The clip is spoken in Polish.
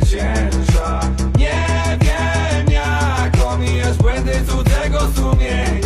zwycięża Nie wiem jak omijać błędy cudzego sumienia.